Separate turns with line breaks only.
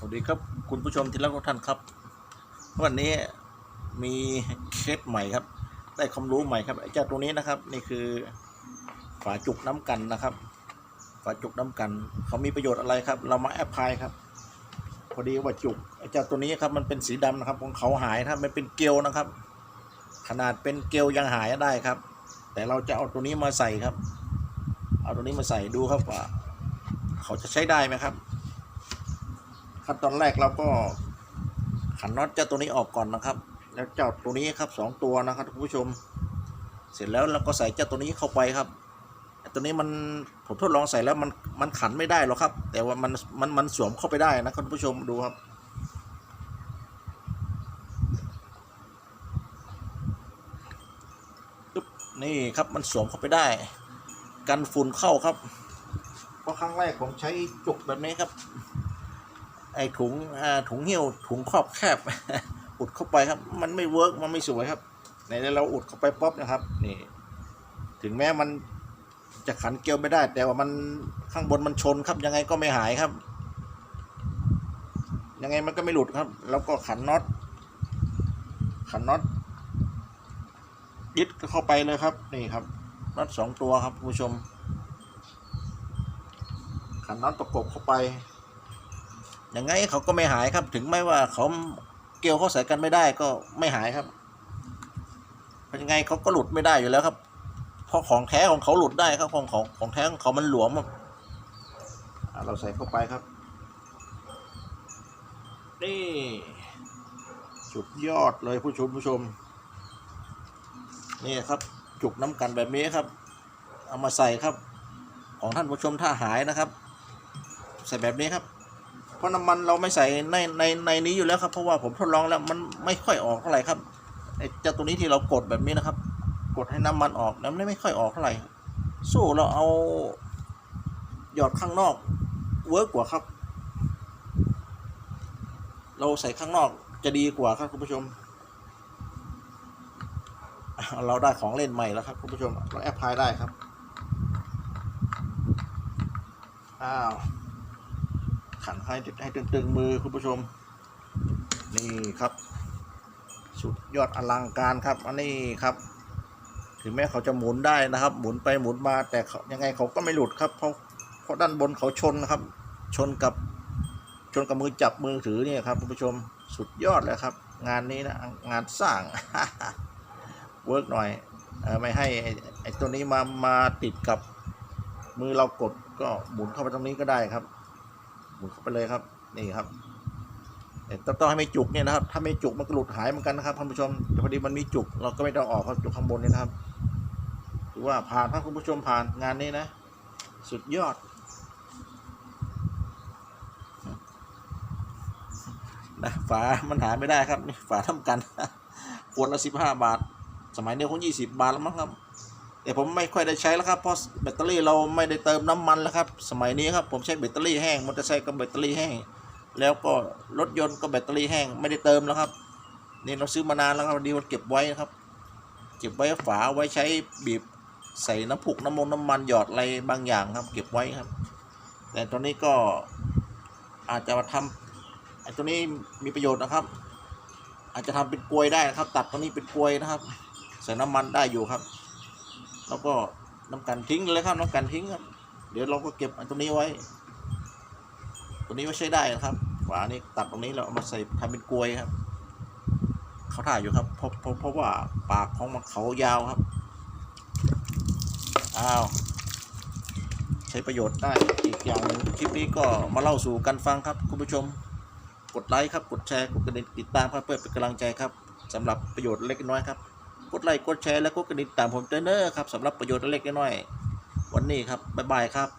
สวัสดีครับคุณผู้ชมที่รักทุกท่านครับ วันนี้มีเคสใหม่ครับ ได้ความรู้ใหม่ครับไอ้เจ้าตัวนี้นะครับ นี่คือฝาจุกน้ำกันนะครับ ฝาจุกน้ำกัน เขามีประโยชน์อะไรครับ เรามาแอปพลายครับ พอดีว่าจุกไอ้เจ้าตัวนี้ครับมันเป็นสีดำนะครับของเขาหายนะครับมันเป็นเกลียวนะครับ ขนาดเป็นเกลียวยังหายได้ครับ แต่เราจะเอาตัวนี้มาใส่ครับ เอาตัวนี้มาใส่ดูครับว่า เขาจะใช้ได้ไหมครับ ขั้นตอนแรกเราก็ขันน็อตเจ้าตัวนี้ออกก่อนนะครับ แล้วเจ้าตัวนี้ครับสองตัวนะครับคุณผู้ชม เสร็จแล้วเราก็ใส่เจ้าตัวนี้เข้าไปครับตัวนี้มันผมทดลองใส่แล้วมันมันขันไม่ได้หรอกครับ แต่ว่ามันมันมันสวมเข้าไปได้นะครับคุณผู้ชมดูครับปึ๊บนี่ครับมันสวมเข้าไปได้ กันฝุ่นเข้าครับเพราะครั้งแรกผมใช้จุกแบบนี้ครับ ไอถุงอ่าถุงเหี่ยวถุงครอบแคบ อุดเข้าไปครับ มันไม่เวิร์กมันไม่สวยครับในนี้เราอุดเข้าไปป๊อปนะครับ นี่ ถึงแม้มันจะขันเกลียวไม่ได้ แต่ว่ามันข้างบนมันชนครับ ยังไงก็ไม่หายครับ ยังไงมันก็ไม่หลุดครับ แล้วก็ขันน็อตขันน็อตยึดเข้าไปเลยครับ นี่ครับน็อตสองตัวครับผู้ชมขันน็อตประกบเข้าไป ยังไงเขาก็ไม่หายครับ ถึงแม้ว่าเขาเกลียวเขาใส่กันไม่ได้ก็ไม่หายครับเพราะยังไงเขาก็หลุดไม่ได้อยู่แล้วครับ เพราะของแท้ของเขาหลุดได้ครับของของของแท้ของเขามันหลวมครับเราใส่เข้าไปครับ นี่สุดยอดเลยผู้ชมผู้ชม นี่ครับจุกน้ำกันแบบนี้ครับ เอามาใส่ครับ ของท่านผู้ชมถ้าหายนะครับ ใส่แบบนี้ครับ เพราะน้ำมันเราไม่ใส่ในในในนี้อยู่แล้วครับ เพราะว่าผมทดลองแล้วมันไม่ค่อยออกเท่าไหร่ครับไอ้เจ้าตัวนี้ที่เรากดแบบนี้นะครับ กดให้น้ำมันออกแล้วมันไม่ค่อยออกเท่าไหร่สู้เราเอาหยอดข้างนอกเวิร์กกว่าครับ เราใส่ข้างนอกจะดีกว่าครับคุณผู้ชม เราได้ของเล่นใหม่แล้วครับคุณผู้ชมเราแอปพลายได้ครับอ้าว ขันให้ให้ตึงๆมือคุณผู้ชม นี่ครับ สุดยอดอลังการครับอันนี้ครับ ถึงแม้เขาจะหมุนได้นะครับ หมุนไปหมุนมาแต่ยังไงเขาก็ไม่หลุดครับ เพราะเพราะด้านบนเขาชนนะครับ ชนกับชนกับมือจับมือถือเนี่ยครับคุณผู้ชมสุดยอดเลยครับ งานนี้นะงานสร้างเวิร์กหน่อยอไม่ให้ไอ้ตัวนี้มามาติดกับมือเรากดก็หมุนเข้าไปตรงนี้ก็ได้ครับ หมุนเข้าไปเลยครับ นี่ครับต้องต้องให้ไม่จุกเนี่ยนะครับ ถ้าไม่จุกมันก็หลุดหายเหมือนกันนะครับท่านผู้ชมแต่พอดีมันมีจุก เราก็ไม่ต้องออกครับจุกข้างบนนี่นะครับถือว่าผ่านครับคุณผู้ชมผ่านงานนี้นะ สุดยอดนะฝา มันหาไม่ได้ครับ ฝาทำกันขวดละสิบห้าบาท สมัยนี้คงยี่สิบบาทแล้วมั้งครับ แต่ผมไม่ค่อยได้ใช้แล้วครับเพราะแบตเตอรี่เราไม่ได้เติมน้ำมันแล้วครับสมัยนี้ครับผมใช้แบตเตอรี่แห้งมอเตอร์ไซค์ก็แบตเตอรี่แห้ง แล้วก็รถยนต์ก็แบตเตอรี่แห้งไม่ได้เติมแล้วครับนี่เราซื้อมานานแล้วครับดีเราเก็บไว้นะครับ เก็บไว้ฝาไว้ใช้บีบใส่น้ำผุกน้ำมันน้ำมันหยอดอะไรบางอย่างครับ เก็บไว้ครับ แต่ตอนนี้ก็อาจจะมาทำไอ้ตัวนี้มีประโยชน์นะครับ อาจจะทำเป็นกลวยได้นะครับ ตัดตัวนี้เป็นกลวยนะครับ ใส่น้ำมันได้อยู่ครับ แล้วก็น้ำกันทิ้งเลยครับน้ำกันทิ้งครับ เดี๋ยวเราก็เก็บอันตรงนี้ไว้ตัวนี้ไม่ใช้ได้นะครับฝานี้ตัดตรงนี้เราเอามาใส่ทำเป็นกลวยครับ เขาถ่ายอยู่ครับเพราะเพราะเพราะว่าปากของมันเขายาวครับอ้าวใช้ประโยชน์ได้อีกอย่างหนึ่งคลิปนี้ก็มาเล่าสู่กันฟังครับคุณผู้ชม กดไลค์ครับกดแชร์กดกระดิ่งติดตามครับเพื่อเป็นกำลังใจครับสำหรับประโยชน์เล็กน้อยครับ กดไลค์กดแชร์และกดกระดิ่งตามผมเตอร์เนอร์ครับสำหรับประโยชน์เล็กน้อยวันนี้ครับบ๊ายบายครับ